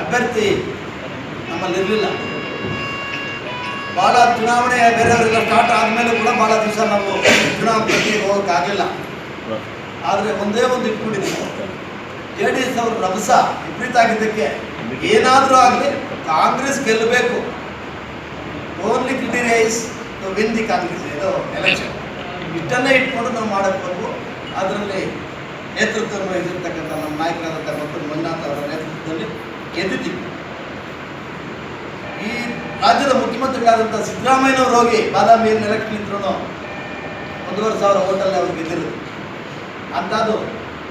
ಅಭ್ಯರ್ಥಿ ನಮ್ಮಲ್ಲಿರಲಿಲ್ಲ ಭಾಳ ಚುನಾವಣೆ ಬೇರೆಯವರೆಲ್ಲ ಸ್ಟಾರ್ಟ್ ಆದಮೇಲೆ ಕೂಡ ಭಾಳ ದಿವಸ ನಾವು ಪ್ರತಿ ಹೋಗೋಕ್ಕಾಗಲಿಲ್ಲ ಆದರೆ ಒಂದೇ ಒಂದು ಇಟ್ಕೊಂಡಿದ್ದೀವಿ ಜೆ ಡಿ ಎಸ್ ಅವರು ರಭಸ ವಿಪರೀತ ಆಗಿದ್ದಕ್ಕೆ ಏನಾದರೂ ಆಗಲಿ ಕಾಂಗ್ರೆಸ್ ಗೆಲ್ಲಬೇಕು. Only criteria is win the Congress ಇದು ಎಲೆಕ್ಷನ್ ಇಷ್ಟನ್ನೇ ಇಟ್ಕೊಂಡು ನಾವು ಮಾಡಬೇಕು. ಅದರಲ್ಲಿ ನೇತೃತ್ವವನ್ನು ವಹಿಸಿರ್ತಕ್ಕಂಥ ನಮ್ಮ ನಾಯಕರಾದಂಥ ಡಾಕ್ಟರ್ ಮಂಜುನಾಥ್ ಅವರ ನೇತೃತ್ವದಲ್ಲಿ ಗೆದ್ದಿದ್ದೀವಿ. ಈ ರಾಜ್ಯದ ಮುಖ್ಯಮಂತ್ರಿಗಳಾದಂಥ ಸಿದ್ದರಾಮಯ್ಯನವರು ಹೋಗಿ ಬಾದಾಮಿಯಲ್ಲಿ ನೆಲಕ್ಕೆ ನಿಂತ್ರೂ ಒಂದೂವರೆ ಸಾವಿರ ಓಟಲ್ಲಿ ಅವ್ರು ಗೆದ್ದಿರೋದು. ಅಂಥದ್ದು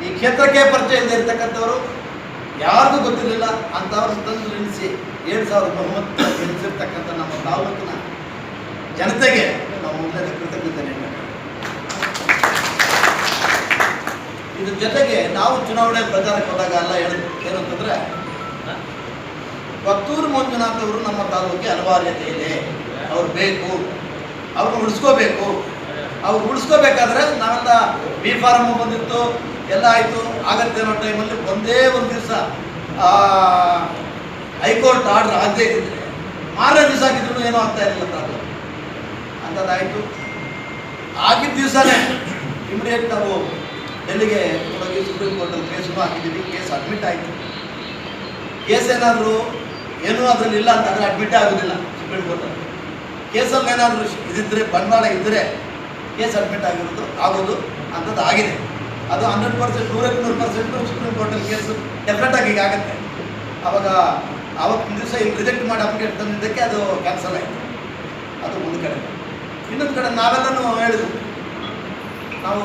ಈ ಕ್ಷೇತ್ರಕ್ಕೆ ಪರಿಚಯ ಇಲ್ಲದೆ ಇರ್ತಕ್ಕಂಥವ್ರು ಯಾರಿಗೂ ಗೊತ್ತಿರಲಿಲ್ಲ, ಅಂಥವ್ರ ತಂದು ನಿಲ್ಲಿಸಿ ಏಳು ಸಾವಿರ ಬಹುಮತ ಗೆಲ್ಲಿಸಿರ್ತಕ್ಕಂಥ ನಮ್ಮ ತಾಲೂಕಿನ ಜನತೆಗೆ ನಾವು ಮೊದಲನೇ ಕೃತಜ್ಞತೆ ನೀಡಬೇಕು ಇದ್ರ ಜೊತೆಗೆ ನಾವು ಚುನಾವಣೆ ಪ್ರಚಾರಕ್ಕೆ ಹೋದಾಗ ಅಲ್ಲ ಹೇಳಿದ್ರು ಏನಂತಂದ್ರೆ ಪತ್ತೂರು ಮಂಜುನಾಥ್ ಅವರು ನಮ್ಮ ತಾಲೂಕಿಗೆ ಅನಿವಾರ್ಯತೆ ಇದೆ. ಅವ್ರು ಬೇಕು. ಅವ್ರನ್ನ ಉಳಿಸ್ಕೋಬೇಕು. ಅವ್ರು ಉಳಿಸ್ಕೋಬೇಕಾದ್ರೆ ನಾವೆಲ್ಲ ಬಿ ಫಾರ್ಮ್ ಬಂದಿತ್ತು, ಎಲ್ಲ ಆಯಿತು. ಆಗತ್ತೆ ಅನ್ನೋ ಟೈಮಲ್ಲಿ ಒಂದೇ ಒಂದು ದಿವಸ ಹೈಕೋರ್ಟ್ ಆರ್ಡರ್ ಆಗದೇ ಇದ್ದಿದ್ರೆ ಮಾರನೇ ದಿವಸ ಆಗಿದ್ರು ಏನೂ ಆಗ್ತಾ ಇರಲಿಲ್ಲ ತಾಲೂಕು ಅಂಥದ್ದಾಯಿತು. ಆಗಿದ್ದ ದಿವಸನೇ, ಇಮಿಡಿಯೇಟ್ ನಾವು ಡೆಲ್ಲಿಗೆ ಹೋಗಿ ಸುಪ್ರೀಂ ಕೋರ್ಟಲ್ಲಿ ಕೇಸನ್ನು ಹಾಕಿದ್ದೀವಿ ಕೇಸ್ ಅಡ್ಮಿಟ್ ಆಯಿತು. ಕೇಸ್ ಏನಾದರೂ ಏನೂ ಅದರಲ್ಲಿ ಇಲ್ಲ ಅಂತಂದರೆ ಅಡ್ಮಿಟ್ ಆಗೋದಿಲ್ಲ ಸುಪ್ರೀಂ ಕೋರ್ಟಲ್ಲಿ ಕೇಸಲ್ಲಿ ಏನಾದರೂ ಇದಿದ್ದರೆ ಬಂಡವಾಳ ಇದ್ದರೆ ಕೇಸ್ ಅಡ್ಮಿಟ್ ಆಗಿರೋದು, ಆಗೋದು ಅಂಥದ್ದು ಆಗಿದೆ. ಅದು ಹಂಡ್ರೆಡ್ ಪರ್ಸೆಂಟ್ ನೂರಕ್ಕೆ ನೂರು ಪರ್ಸೆಂಟು ಸುಪ್ರೀಂ ಕೋರ್ಟಲ್ಲಿ ಕೇಸು ಡೆಫಿನೆಟಾಗಿ ಈಗ ಆಗುತ್ತೆ. ಆವಾಗ ಆವತ್ತಿನ ದಿವಸ ಇಲ್ಲಿ ರಿಜೆಕ್ಟ್ ಮಾಡಿ ಅಪ್ಡೇಟ್ ತಂದಿದ್ದಕ್ಕೆ ಅದು ಕ್ಯಾನ್ಸಲ್ ಆಯಿತು. ಅದು ಒಂದು ಕಡೆ. ಇನ್ನೊಂದು ಕಡೆ ನಾವೆಲ್ಲನೂ ಹೇಳಿದ್ವಿ. ನಾವು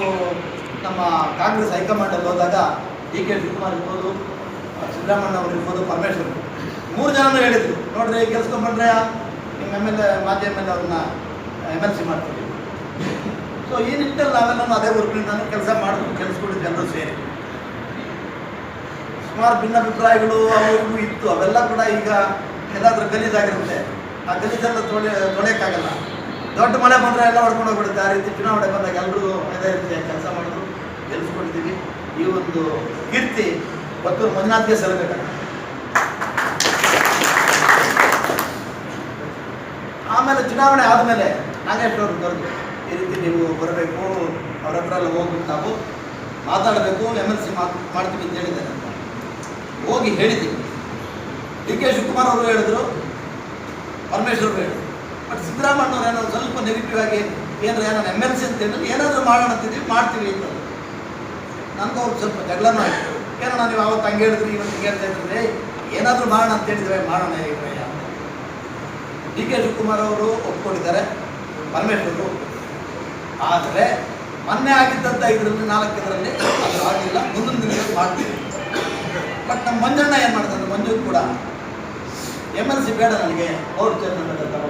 ನಮ್ಮ ಕಾಂಗ್ರೆಸ್ ಹೈಕಮಾಂಡಲ್ಲಿ ಹೋದಾಗ ಡಿ ಕೆ ಶಿವಕುಮಾರ್ ಇರ್ಬೋದು ಸಿದ್ದರಾಮಣ್ಣ ಅವರು ಇರ್ಬೋದು, ಪರಮೇಶ್ವರ್. ಮೂರು ಜನನೂ ಹೇಳಿದ್ರು, ನೋಡ್ರಿ ಗೆಲ್ಸ್ಕೊಂಡ್ಬಂದ್ರೆ ನಿಮ್ಮ ಎಂ ಎಲ್ ಎ ಮಾಜಿ ಎಂ ಎಲ್ ಎ ಅವ್ರನ್ನ ಎಂ ಎಲ್ ಸಿ ಮಾಡ್ತೀವಿ. ಸೊ ಈ ನಿಟ್ಟಿನಲ್ಲಿ ನಾವೆಲ್ಲ ಅದೇ ನಾನು ಕೆಲಸ ಮಾಡಿದ್ರು ಕೆಲಸಗಳು ಜನರು ಸೇರಿ. ಸುಮಾರು ಭಿನ್ನಾಭಿಪ್ರಾಯಗಳು ಅವು ಇತ್ತು, ಅವೆಲ್ಲ ಕೂಡ ಈಗ ಎಲ್ಲಾದ್ರೂ ಗಲೀಜಾಗಿರುತ್ತೆ. ಆ ಗಲೀಜೆಲ್ಲ ತೊಳೆ, ತೊಳೆಯೋಕ್ಕಾಗಲ್ಲ. ದೊಡ್ಡ ಮನೆ ಬಂದರೆ ಎಲ್ಲ ಹೊಡ್ಕೊಂಡು ಹೋಗ್ಬಿಡುತ್ತೆ. ಆ ರೀತಿ ಚುನಾವಣೆ ಬಂದಾಗ ಎಲ್ಲರೂ ಅದೇ ರೀತಿ ಕೆಲಸ ಮಾಡಿದ್ರು ಗೆಲ್ಲಿಸ್ಕೊಂಡಿದ್ದೀವಿ ಈ ಒಂದು ಕೀರ್ತಿ ಮತ್ತು ಮಂಜುನಾಥ್ಗೆ ಸಲ್ಲಬೇಕಾಗುತ್ತೆ ಆಮೇಲೆ ಚುನಾವಣೆ ಆದಮೇಲೆ ನಾಗೇಶ್ವರ ಕರೆದು, ಈ ರೀತಿ ನೀವು ಬರಬೇಕು, ಅವ್ರ ಹತ್ರ ಎಲ್ಲ ಹೋಗ್ಬಿಟ್ಟು ನಾವು ಮಾತಾಡಬೇಕು ಎಂ ಎಲ್ ಸಿ ಮಾಡ್ತೀವಿ ಅಂತ ಹೇಳಿದ್ದಾರೆ ಹೋಗಿ ಹೇಳಿದ್ದೀವಿ ಡಿ ಕೆ ಶಿವಕುಮಾರ್ ಅವರು ಹೇಳಿದ್ರು, ಪರಮೇಶ್ವರ್ ಅವರು ಹೇಳಿದ್ರು. ಬಟ್ ಸಿದ್ದರಾಮಣ್ಣವ್ರು ಏನೋ ಸ್ವಲ್ಪ ನೆಗೆಟಿವ್ ಆಗಿ, ಏನಾರ ನಾನು ಎಂ ಎಲ್ ಸಿ ಅಂತ ಹೇಳಿದ್ರೆ ಏನಾದರೂ ಮಾಡೋಣ ಅಂತಿದ್ದೀವಿ, ಮಾಡ್ತೀವಿ ಅಂತ. ನನಗೂ ಅವ್ರು ಸ್ವಲ್ಪ ಜಗಳನೂ ಆಯಿತು ಏನೋ ನೀವು ಅವತ್ತು ಹಂಗೆ ಹೇಳಿದ್ರಿ, ಇವತ್ತು ಹಿಂಗೆ ಹೇಳ್ತಾ ಇದ್ರೆ ಏನಾದರೂ ಮಾಡೋಣ ಅಂತ ಹೇಳಿದ್ರೆ ಮಾಡೋಣ ಅಂತ ಡಿ ಕೆ ಶಿವಕುಮಾರ್ ಅವರು ಒಪ್ಕೊಂಡಿದ್ದಾರೆ ಪರಮೇಶ್ವರು ಆದರೆ ಮೊನ್ನೆ ಆಗಿದ್ದಂಥ ಇದರಲ್ಲಿ ನಾಲ್ಕರಲ್ಲಿ ಅದು ಆಗಿಲ್ಲ, ಮುಂದಿನ ದಿನದಲ್ಲಿ ಮಾಡ್ತೀವಿ. ಬಟ್ ನಮ್ಮ ಮಂಜಣ್ಣ ಏನು ಮಾಡ್ತಾರೆ ಮಂಜು ಕೂಡ. ಎಂ ಎಲ್ ಸಿ ಬೇಡ ನನಗೆ, ಅವ್ರ ಚೇರ್ಮನ್ ಹೇಳ್ತಾರೆ.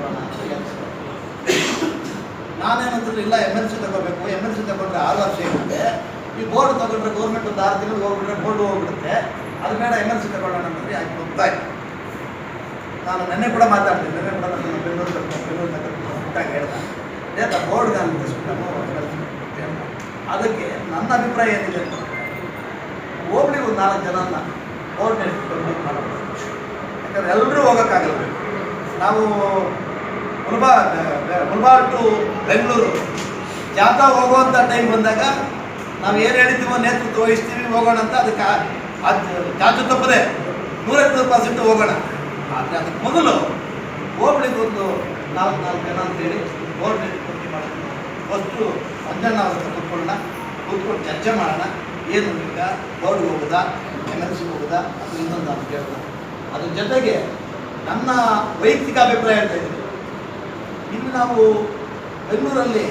ನಾನೇನಂದ್ರೆ ಇಲ್ಲ ಎಂ ಎಲ್ ಸಿ ತಗೋಬೇಕು. ಎಂ ಎಲ್ ಸಿ ತಗೊಂಡ್ರೆ ಆರು ವರ್ಷ ಇರುತ್ತೆ. ಈ ಬೋರ್ಡ್ ತಗೊಂಡ್ರೆ ಗೌರ್ಮೆಂಟ್ ಒಂದು ಆರು ತಿಂಗಳು ಹೋಗ್ಬಿಟ್ರೆ ಬೋರ್ಡ್ ಹೋಗ್ಬಿಡುತ್ತೆ. ಅದು ಬೇಡ ಎಂ ಎಲ್ ಸಿ ತಗೊಳ್ಳೋಣ ಅಂತಂದ್ರೆ ಆಯ್ತು ಇತ್ತು ನಾನು ನೆನ್ನೆ ಕೂಡ ಮಾತಾಡ್ತೀನಿ ನೆನ್ನೆ ಕೂಡ ನಾನು ಬೆಂಗಳೂರು ಬೆಂಗಳೂರು ಕರ್ಕೊಂಡು ಹೇಳ್ದೆ. ನೇತ ಬೋರ್ಡ್ಗೆ ಅಂತ. ಅದಕ್ಕೆ ನನ್ನ ಅಭಿಪ್ರಾಯ ಏನಿದೆ ಅಂತ ಹೋಗ್ಲಿ ಒಂದು ನಾಲ್ಕು ಜನನ ಬೋರ್ಡ್ ಮಾಡಬೇಕು ಯಾಕಂದ್ರೆ ಎಲ್ಲರೂ ಹೋಗೋಕ್ಕಾಗಲ್ಲ ನಾವು ಮುಲ್ಬಾ ಮುಲ್ಬಾರ್ ಟು ಬೆಂಗಳೂರು ಜಾಥಾ ಹೋಗುವಂಥ ಟೈಮ್ ಬಂದಾಗ ನಾವು ಏನು ಹೇಳಿದ್ದೀವೋ ನೇತೃತ್ವ ವಹಿಸ್ತೀವಿ, ಹೋಗೋಣ ಅಂತ ಅದಕ್ಕೆ ಅದು ಚಾಚು ತಪ್ಪದೆ ನೂರೈವತ್ತು ನೂರು ಪರ್ಸೆಂಟ್ ಹೋಗೋಣ. ಆದರೆ ಅದಕ್ಕೆ ಮೊದಲು ಹೋಬಳಿಗೆ ಒಂದು ನಾಲ್ಕು ನಾಲ್ಕು ಜನ ಅಂತೇಳಿ ಬೋರ್ಡ್ ಪೂರ್ತಿ ಮಾಡೋಣ ಫಸ್ಟು ಅವ್ರ ಹತ್ರ ಕೂತ್ಕೊಳ್ಳೋಣ. ಕೂತ್ಕೊಂಡು ಚರ್ಚೆ ಮಾಡೋಣ. ಏನು ಈಗ ಬೋರ್ಡ್ ಹೋಗೋದಾ ಎಂ ಎಲ್ ಸಿ ಹೋಗೋದಾ, ಅದು ಇನ್ನೊಂದು ಅಂತ ಕೇಳೋಣ ಅದ್ರ ಜೊತೆಗೆ ನನ್ನ ವೈಯಕ್ತಿಕ ಅಭಿಪ್ರಾಯ ಹೇಳ್ತಾ ಇದ್ದೀನಿ. ಇನ್ನು ನಾವು ಬೆಂಗಳೂರಲ್ಲಿ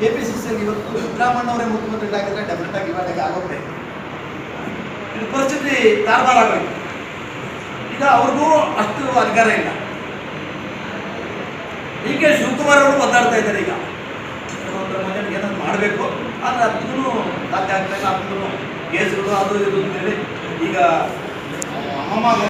ಕೆ ಪಿ ಸಿ ಸಿಯಲ್ಲಿ ಇವತ್ತು ಸಿದ್ದರಾಮಣ್ಣವರೇ ಆಗಿದ್ರೆ ಡೆಫಿನೆಟ್ ಆಗಿ ಇವಾಗ ಆಗೋಗ್ಬೇಕು ಇದು. ಪರಿಸ್ಥಿತಿ ತಾರಬಾರ ಆಗೋಯ್ತು. ಈಗ ಅವ್ರಿಗೂ ಅಷ್ಟು ಅಧಿಕಾರ ಇಲ್ಲ. ಕೆ ಶಿವಕುಮಾರ್ ಅವರು ಒದ್ದಾಡ್ತಾ ಇದ್ದಾರೆ ಈಗ. ಮಗನಿಗೆ ಏನಾದ್ರು ಮಾಡಬೇಕು, ಆದರೆ ಅದಕ್ಕೂ ಸಾಧ್ಯ ಆಗ್ತಾ ಇಲ್ಲ, ಅದಕ್ಕೂ ಕೇಸ್ಗಳು ಅದು ಇದು ಅಂತೇಳಿ ಈಗ ಅಮ್ಮಮ್ಮ